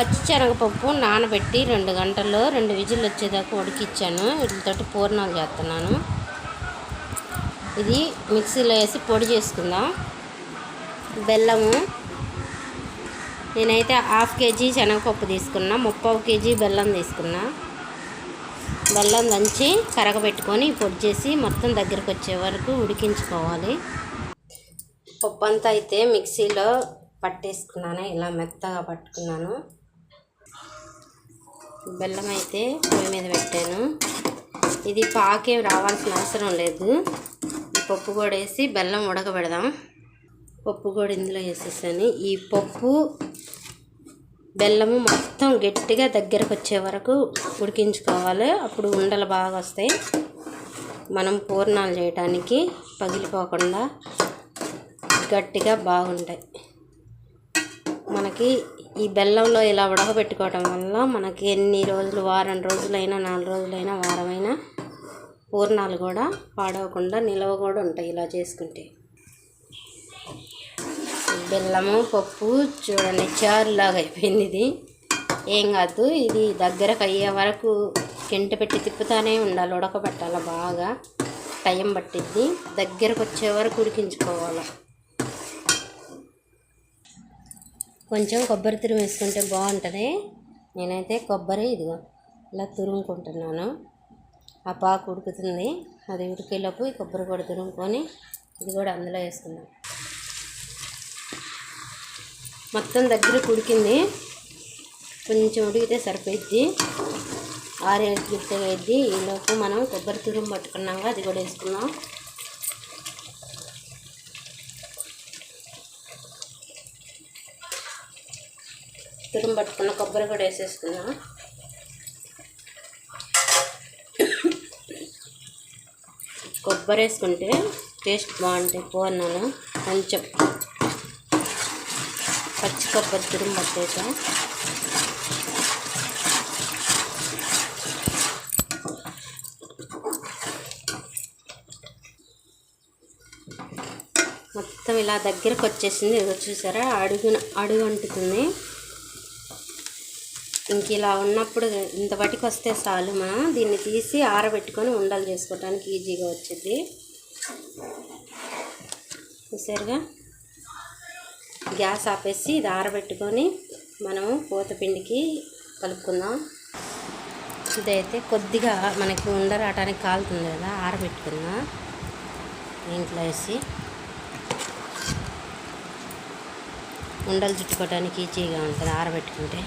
పచ్చిశనగపప్పు నానబెట్టి రెండు గంటల్లో రెండు విజిల్ వచ్చేదాకా ఉడికిచ్చాను. వీటితోటి పూర్ణాలు చేస్తున్నాను. ఇది మిక్సీలో వేసి పొడి చేసుకుందాం. బెల్లము. నేనైతే హాఫ్ కేజీ శనగపప్పు తీసుకున్నా. ముప్పావు కేజీ బెల్లం తీసుకున్నా. బెల్లం దంచి కరగబెట్టుకొని పొడి చేసి మొత్తం దగ్గరకు వచ్చే వరకు ఉడికించుకోవాలి. పప్పు అంతా అయితే మిక్సీలో పట్టేసుకున్నాను. ఇలా మెత్తగా పట్టుకున్నాను. బెల్లం అయితే పొయ్యి మీద పెట్టాను. ఇది పాకేం రావాల్సిన అవసరం లేదు. పప్పు కూడా వేసి బెల్లం ఉడకబెడదాం. పప్పు కూడా ఇందులో వేసేసాను. ఈ పప్పు బెల్లము మొత్తం గట్టిగా దగ్గరకు వచ్చే వరకు ఉడికించుకోవాలి. అప్పుడు ఉండలు బాగా వస్తాయి. మనం పూర్ణాలు చేయడానికి పగిలిపోకుండా గట్టిగా బాగుంటాయి. మనకి ఈ బెల్లంలో ఇలా ఉడకబెట్టుకోవటం వల్ల మనకి ఎన్ని రోజులు వారం రోజులైనా నాలుగు రోజులైనా వారమైనా పూర్ణాలు కూడా పాడవకుండా నిలవ కూడా ఉంటాయి ఇలా చేసుకుంటే. బెల్లము పప్పు చూడండి చారులాగా అయిపోయింది ఇది. ఏం కాదు ఇది దగ్గరకు అయ్యే వరకు కింట పెట్టి తిప్పుతానే ఉండాలి ఉడకబెట్టాలి బాగా. టైం పట్టిద్ది దగ్గరకు వచ్చే వరకు ఉడికించుకోవాలి. కొంచెం కొబ్బరి తురుము వేసుకుంటే బాగుంటుంది. నేనైతే కొబ్బరి ఇదిగో ఇలా తురుముకుంటున్నాను. ఆ పాకు ఉడుకుతుంది. అది ఉడికేలోపు ఈ కొబ్బరి కూడా తురుముకొని ఇది కూడా అందులో వేసుకుందాం. మొత్తం దగ్గర ఉడికింది. కొంచెం ఉడికితే సరిపోయిద్ది. ఆరేడు గుర్తు వేద్ది. ఈలోపు మనం కొబ్బరి తురుము పట్టుకున్నాక అది కూడా వేసుకున్నాం తురుము పట్టుకున్న కొబ్బరి కూడా వేసేసుకుందాం. కొబ్బరి వేసుకుంటే టేస్ట్ బాగుంటాయి. పూర్ణాలు కొంచెం పచ్చి కొబ్బరి తురుము పట్టేసా. మొత్తం ఇలా దగ్గరకు వచ్చేసింది. చూసారా? అడుగున అడుగు అంటుతుంది. ఇంక ఇలా ఉన్నప్పుడు ఇంత బటికి వస్తే చాలు మనం దీన్ని తీసి ఆరబెట్టుకొని ఉండలు చేసుకోవడానికి ఈజీగా వచ్చింది చూసారుగా? గ్యాస్ ఆపేసి ఇది ఆరబెట్టుకొని మనము పూతపిండికి కలుపుకుందాం. ఇదైతే కొద్దిగా మనకి ఉండరాటానికి కాలుతుంది కదా ఆరబెట్టుకుందాం. దీంట్లో వేసి ఉండలు చుట్టుకోవడానికి ఈజీగా ఉంటుంది ఆరబెట్టుకుంటే.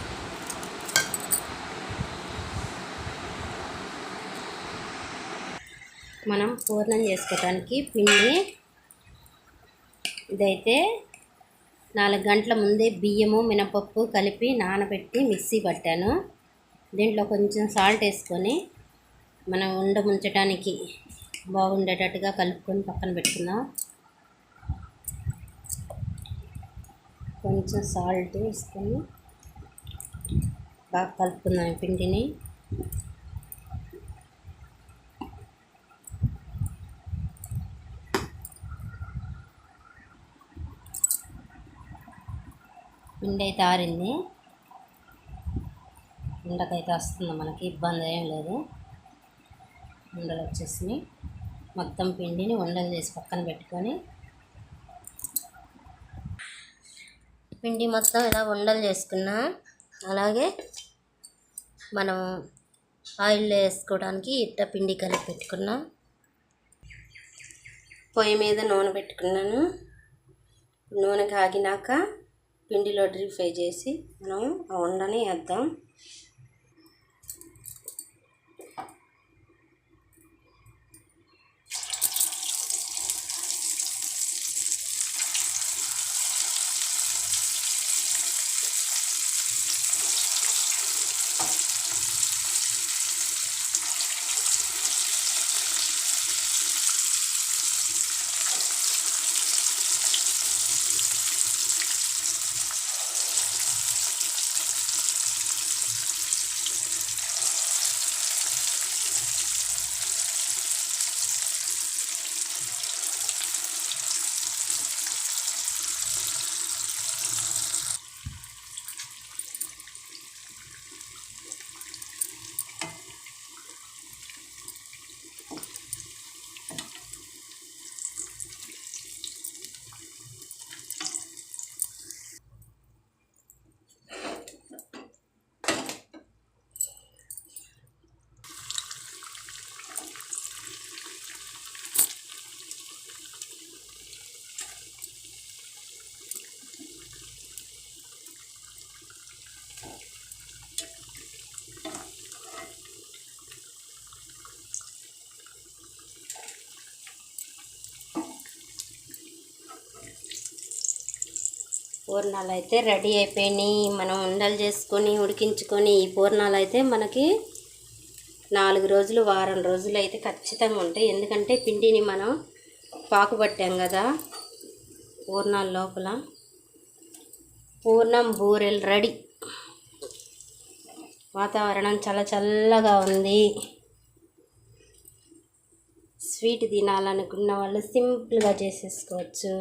మనం పూర్ణం చేసుకోవటానికి పిండి ఇదైతే నాలుగు గంటల ముందే బియ్యము మినపప్పు కలిపి నానబెట్టి మిక్సీ పట్టాను. దీంట్లో కొంచెం సాల్ట్ వేసుకొని మనం ఉండ ముంచడానికి బాగుండేటట్టుగా కలుపుకొని పక్కన పెట్టుకుందాం. కొంచెం సాల్ట్ వేసుకొని బాగా కలుపుకుందాం పిండిని. పిండి అయితే ఆరింది ఉండకైతే వస్తుంది మనకి ఇబ్బంది ఏం లేదు. ఉండలు వచ్చేసినాయి మొత్తం పిండిని ఉండలు చేసి పక్కన పెట్టుకొని పిండి మొత్తం ఇలా ఉండలు చేసుకున్నా అలాగే మనం ఆయిల్లో వేసుకోవడానికి ఇట్ట పిండి కలిపి పెట్టుకున్నాం. పొయ్యి మీద నూనె పెట్టుకున్నాను. నూనె కాగినాక పిండిలో డ్రీప్ ఫ్రై చేసి మనం ఆ ఉండని వేద్దాం. పూర్ణాలు అయితే రెడీ అయిపోయినాయి. మనం ఉండలు చేసుకొని ఉడికించుకొని ఈ పూర్ణాలు అయితే మనకి నాలుగు రోజులు వారం రోజులు అయితే ఖచ్చితంగా ఉంటాయి. ఎందుకంటే పిండిని మనం పాకు పట్టాం కదా పూర్ణాల లోపల. పూర్ణం బూరెలు రెడీ. వాతావరణం చాలా చల్లగా ఉంది. స్వీట్ తినాలనుకున్న వాళ్ళు సింపుల్గా చేసేసుకోవచ్చు.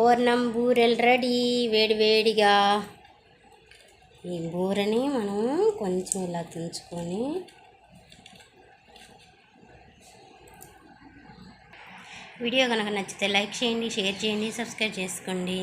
పూర్ణం బూరెలు రెడీ వేడి వేడిగా. ఈ బూరెని మనం కొంచెం ఇలా తుంచుకొని వీడియో కనుక నచ్చితే లైక్ చేయండి షేర్ చేయండి సబ్స్క్రైబ్ చేసుకోండి.